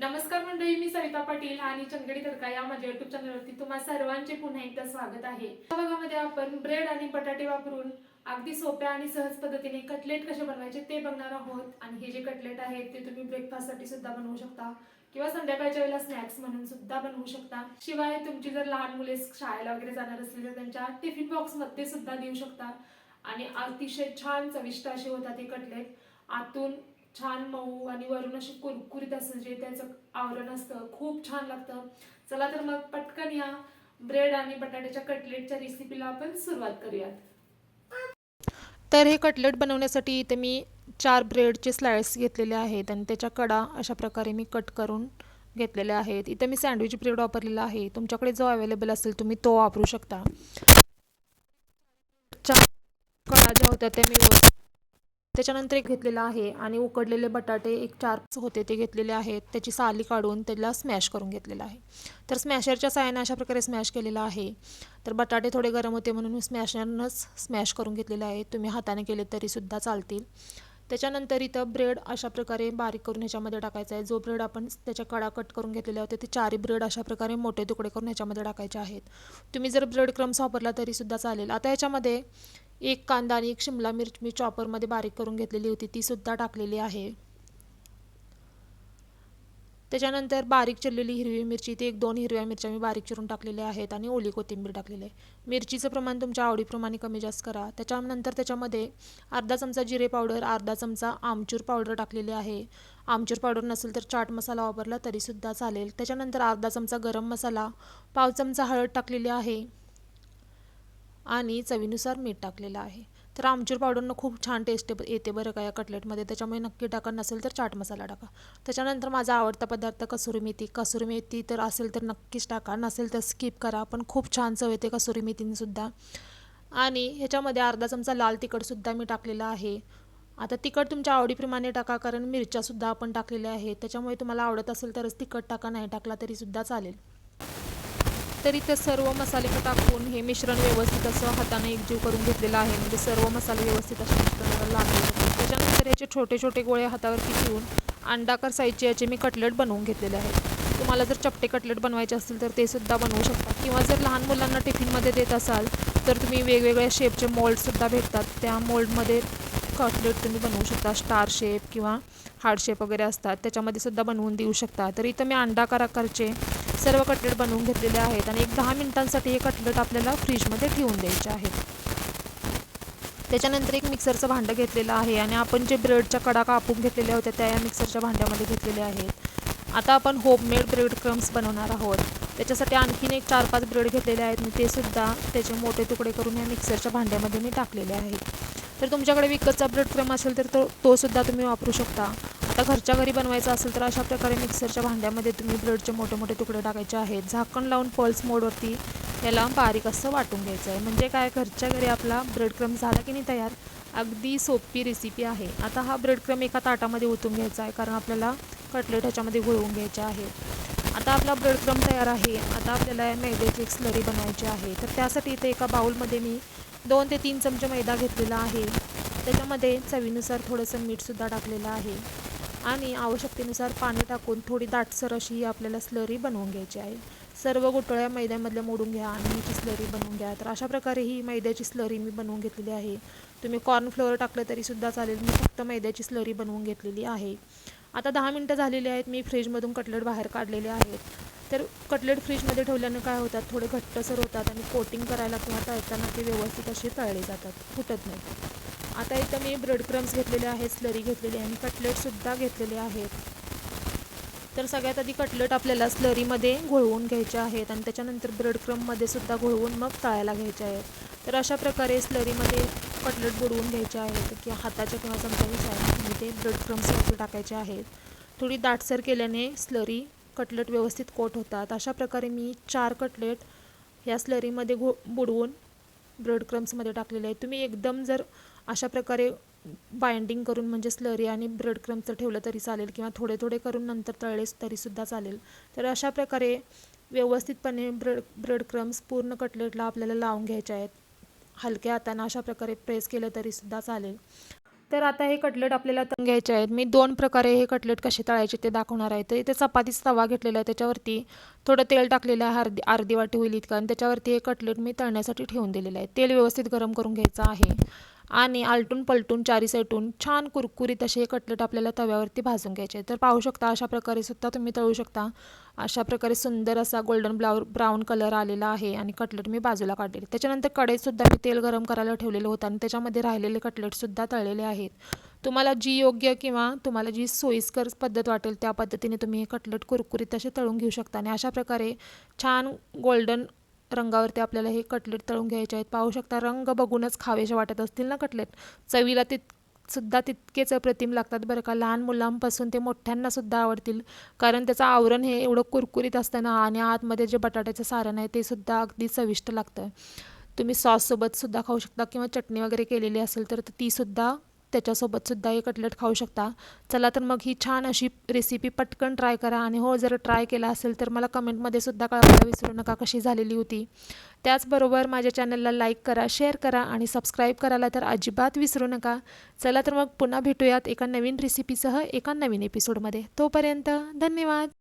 नमस्कार मंडळी मी सविता पाटील आणि चंदगडी तडका या माझ्या युट्यूब चॅनलवरती तुम्हा सर्वांचे पुन्हा एकदा स्वागत आहे. या भागामध्ये आपण ब्रेड आणि बटाटे वापरून अगदी सोप्या आणि सहज पद्धतीने कटलेट कसे बनवायचे ते बघणार आहोत. आणि हे जे कटलेट आहेत ते तुम्ही ब्रेकफास्टसाठी सुद्धा बनवू शकता किंवा संध्याकाळच्या वेळेला स्नॅक्स म्हणून सुद्धा बनवू शकता. शिवाय तुमची जर लहान मुले शाळेला वगैरे जाणार असतील तर त्यांच्या टिफिन बॉक्समध्ये सुद्धा देऊ शकता. आणि अतिशय छान चविष्ट असे होतात हे कटलेट आतून छान मऊ आणि वरून अशी कुरकुरीत असं जे त्याचं आवरण असतं खूप छान लागतं. चला तर मग पटकन या ब्रेड आणि बटाट्याच्या कटलेटच्या रेसिपीला आपण सुरुवात करूयात. तर हे कटलेट बनवण्यासाठी इथे मी चार ब्रेडचे स्लाइस घेतलेले आहेत आणि त्याच्या कडा अशा प्रकारे मी कट करून घेतलेल्या आहेत. इथे मी सँडविच ब्रेड वापरलेला आहे. तुमच्याकडे जो अवेलेबल असेल तुम्ही तो वापरू शकता. चार कडा ज्या होत्या त्या मी त्याच्यानंतर एक घेतलेला आहे आणि उकडलेले बटाटे एक चार होते ते घेतलेले आहेत. त्याची साली काढून त्याला स्मॅश करून घेतलेला आहे. तर स्मॅशरच्या साहाय्याने अशा प्रकारे स्मॅश केलेला आहे. तर बटाटे थोडे गरम होते म्हणून मी स्मॅशरनंच स्मॅश करून घेतलेले आहे. तुम्ही हाताने केले तरीसुद्धा चालतील. त्याच्यानंतर इथं ब्रेड अशा प्रकारे बारीक करून ह्याच्यामध्ये टाकायचा आहे. जो ब्रेड आपण त्याच्या कडा कट करून घेतलेले होते ते चारी ब्रेड अशा प्रकारे मोठे तुकडे करून ह्याच्यामध्ये टाकायचे आहेत. तुम्ही जर ब्रेड क्रम्स वापरला तरीसुद्धा चालेल. आता ह्याच्यामध्ये एक कांदा आणि एक शिमला मिरच मी चॉपरमध्ये बारीक करून घेतलेली होती तीसुद्धा टाकलेली आहे. त्याच्यानंतर बारीक चिरलेली हिरवी मिरची ती एक दोन हिरव्या मिरच्या मी बारीक चिरून टाकलेल्या आहेत आणि ओली कोथिंबीर टाकलेली आहे. मिरचीचं प्रमाण तुमच्या आवडीप्रमाणे कमी जास्त करा. त्याच्यानंतर त्याच्यामध्ये अर्धा चमचा जिरे पावडर अर्धा चमचा आमचूर पावडर टाकलेली आहे. आमचूर पावडर नसेल तर चाट मसाला वापरला तरीसुद्धा चालेल. त्याच्यानंतर अर्धा चमचा गरम मसाला पाव चमचा हळद टाकलेली आहे आणि चवीनुसार मीठ टाकलेलं आहे. तर आमचूर पावडरनं खूप छान टेस्ट येते बरं का या कटलेटमध्ये त्याच्यामुळे नक्की टाका नसेल तर चाट मसाला टाका. त्याच्यानंतर माझा आवडता पदार्थ कसुरी मेथी. कसुरी मेथी तर असेल तर नक्कीच टाका नसेल तर स्किप करा पण खूप छान चव येते कसुरी मेथीनंसुद्धा आणि ह्याच्यामध्ये अर्धा चमचा लाल तिखटसुद्धा मी टाकलेला आहे. आता तिखट तुमच्या आवडीप्रमाणे टाका कारण मिरच्यासुद्धा आपण टाकलेल्या आहेत. त्याच्यामुळे तुम्हाला आवडत असेल तरच तिखट टाका नाही टाकला तरीसुद्धा चालेल. तर इथे सर्व मसाले टाकून हे मिश्रण व्यवस्थित असं हाताने एकजीव करून घेतलेलं आहे. म्हणजे सर्व मसाले व्यवस्थित असे मिश्रणाला लागले त्याच्यानंतर याचे छोटे छोटे गोळे हातावरती ठेवून अंडाकार साईजचे याचे मी कटलेट बनवून घेतलेले आहेत. तुम्हाला जर चपटे कटलेट बनवायचे असतील तर ते सुद्धा बनवू शकता. किंवा जर लहान मुलांना टिफिनमध्ये देत असाल तर तुम्ही वेगवेगळ्या शेपचे मोल्डसुद्धा भेटतात. त्या मोल्डमध्ये कटलेट तुम्ही बनवू शकता. स्टार शेप किंवा हार्ड शेप वगैरे असतात. त्याच्यामध्ये सुद्धा बनवून देऊ शकता. तर इथं मी अंडाकार आकारचे सर्व कटलेट बनवून घेतलेले आहेत आणि एक दहा मिनिटांसाठी हे कटलेट आपल्याला फ्रीजमध्ये ठेवून द्यायचे आहेत. त्याच्यानंतर एक मिक्सरचं भांडं घेतलेलं आहे आणि आपण जे ब्रेडच्या कडा कापून घेतलेल्या होत्या त्या या मिक्सरच्या भांड्यामध्ये घेतलेल्या आहेत. आता आपण होममेड ब्रेड क्रम्स बनवणार आहोत. त्याच्यासाठी आणखीन एक चार पाच ब्रेड घेतलेले आहेत. मी ते सुद्धा त्याचे मोठे तुकडे करून या मिक्सरच्या भांड्यामध्ये मी टाकलेले आहेत. तर तुमच्याकडे विकतचा ब्रेड क्रम असेल तर तो तोसुद्धा तुम्ही वापरू शकता. आता घरच्या घरी बनवायचं असेल तर अशा प्रकारे मिक्सरच्या भांड्यामध्ये तुम्ही ब्रेडचे मोठे मोठे तुकडे टाकायचे आहेत. झाकण लावून पल्स मोडवरती याला बारीक असं वाटून घ्यायचं आहे. म्हणजे काय घरच्या घरी आपला ब्रेड क्रम झाला की नाही तयार अगदी सोपी रेसिपी आहे. आता हा ब्रेड क्रम एका ताटामध्ये ओतून घ्यायचा आहे कारण आपल्याला कटलेट ह्याच्यामध्ये घोळवून घ्यायचे आहे. आता आपला ब्रेड क्रम तयार आहे. आता आपल्याला मैद्याची एक स्लरी बनवायची आहे. तर त्यासाठी इथे एका बाऊलमध्ये मी दोन ते तीन चमचे मैदा घेतलेला आहे. त्याच्यामध्ये चवीनुसार थोडंसं मीठसुद्धा टाकलेलं आहे. आणि आवश्यकतेनुसार पाणी टाकून थोडी दाटसर अशी ही आपल्याला स्लरी बनवून घ्यायची आहे. सर्व गुटळ्या मैद्यामधल्या मोडून घ्या आणि हिची स्लरी बनवून घ्या. तर अशा प्रकारे ही मैद्याची स्लरी मी बनवून घेतलेली आहे. तुम्ही कॉर्नफ्लोअर टाकलं तरीसुद्धा चालेल. मी फक्त मैद्याची स्लरी बनवून घेतलेली आहे. आता दहा मिनटं झालेली आहेत. मी फ्रीजमधून कटलेट बाहेर काढलेले आहेत. तर कटलेट फ्रीजमध्ये ठेवल्यानं काय होतात? थोडे घट्टसर होतात आणि कोटिंग करायला किंवा तळताना ते व्यवस्थित असे तळले जातात. फुटत नाही आता इथं मी ब्रेड क्रम्स घेतलेले आहेत स्लरी घेतलेली आहे आणि कटलेटसुद्धा घेतलेले आहेत. तर सगळ्यात आधी कटलेट आपल्याला स्लरीमध्ये घोळवून घ्यायचे आहेत आणि त्याच्यानंतर ब्रेड क्रममध्ये सुद्धा घोळवून मग तळायला घ्यायचे आहेत. तर अशा प्रकारे स्लरीमध्ये कटलेट बुडवून घ्यायचे आहेत. किंवा हाताच्या किंवा चमच्याच्या साह्याने तुम्ही ते ब्रेड क्रम्सवरती टाकायचे आहेत. थोडी दाटसर केल्याने स्लरी कटलेट व्यवस्थित कोट होतात. अशा प्रकारे मी चार कटलेट ह्या स्लरीमध्ये घो बुडवून ब्रेड क्रम्समध्ये टाकलेले आहेत. तुम्ही एकदम जर अशा प्रकारे बाइंडिंग करून म्हणजे स्लरी आणि ब्रेड क्रम्सचं ठेवलं तरी चालेल किंवा थोडे थोडे करून नंतर तळलेच तरीसुद्धा चालेल. तर अशा प्रकारे व्यवस्थितपणे ब्रेड ब्रेड क्रम्स पूर्ण कटलेटला आपल्याला लावून घ्यायचे आहेत. हलक्या हाताने अशा प्रकारे प्रेस केलं तरीसुद्धा चालेल. तर आता हे कटलेट आपल्याला तळून घ्यायचे आहेत. मी दोन प्रकारे हे कटलेट कसे तळायचे ते दाखवणार आहे. तर इथे चपातीचा तवा घेतलेला आहे. त्याच्यावरती थोडं तेल टाकलेलं आहे. अर्धी अर्धी वाटी होईल इतकं. आणि त्याच्यावरती हे कटलेट मी तळण्यासाठी ठेवून दिलेलं आहे. तेल व्यवस्थित गरम करून घ्यायचं आहे. आणि आलटून पलटून चारी साईटून छान कुरकुरीत असे हे कटलेट आपल्याला तव्यावरती भाजून घ्यायचे तर पाहू शकता अशा प्रकारे सुद्धा तुम्ही तळू शकता. अशा प्रकारे सुंदर असा गोल्डन ब्लाउ ब्राऊन कलर आलेला आहे आणि कटलेट मी बाजूला काढलेले. त्याच्यानंतर कढईतसुद्धा मी तेल गरम करायला ठेवलेलं होतं आणि त्याच्यामध्ये राहिलेले कटलेटसुद्धा तळलेले आहेत. तुम्हाला जी योग्य किंवा तुम्हाला जी सोयीस्कर पद्धत वाटेल त्या पद्धतीने तुम्ही हे कटलेट कुरकुरीत असे तळून घेऊ शकता आणि अशा प्रकारे छान गोल्डन रंगावरती आपल्याला हे कटलेट तळून घ्यायचे आहेत. पाहू शकता रंग बघूनच खावेसे वाटत असतील ना कटलेट? चवीला तित सुद्धा तितकेच अप्रतिम लागतात बरं का. लहान मुलांपासून ते मोठ्यांनासुद्धा आवडतील. कारण त्याचं आवरण हे एवढं कुरकुरीत असतं ना आणि आतमध्ये जे बटाट्याचं सारण आहे ते सुद्धा अगदी चविष्ट लागतं. तुम्ही सॉससोबत सुद्धा खाऊ शकता किंवा चटणी वगैरे केलेली असेल तर तीसुद्धा त्याच्यासोबतसुद्धा त्याच्यासोबत सुद्धा हे कटलेट खाऊ शकता. चला तर मग ही छान अशी रेसिपी पटकन ट्राय करा आणि हो जर ट्राय केला असेल तर मला कमेंटमध्ये सुद्धा कळवायला विसरू नका कशी झालेली होती. त्याचबरोबर माझ्या चॅनलला लाईक करा शेअर करा आणि सबस्क्राईब करायला तर अजिबात विसरू नका. चला तर मग पुन्हा भेटूयात एका नवीन रेसिपीसह एका नवीन एपिसोडमध्ये तोपर्यंत धन्यवाद!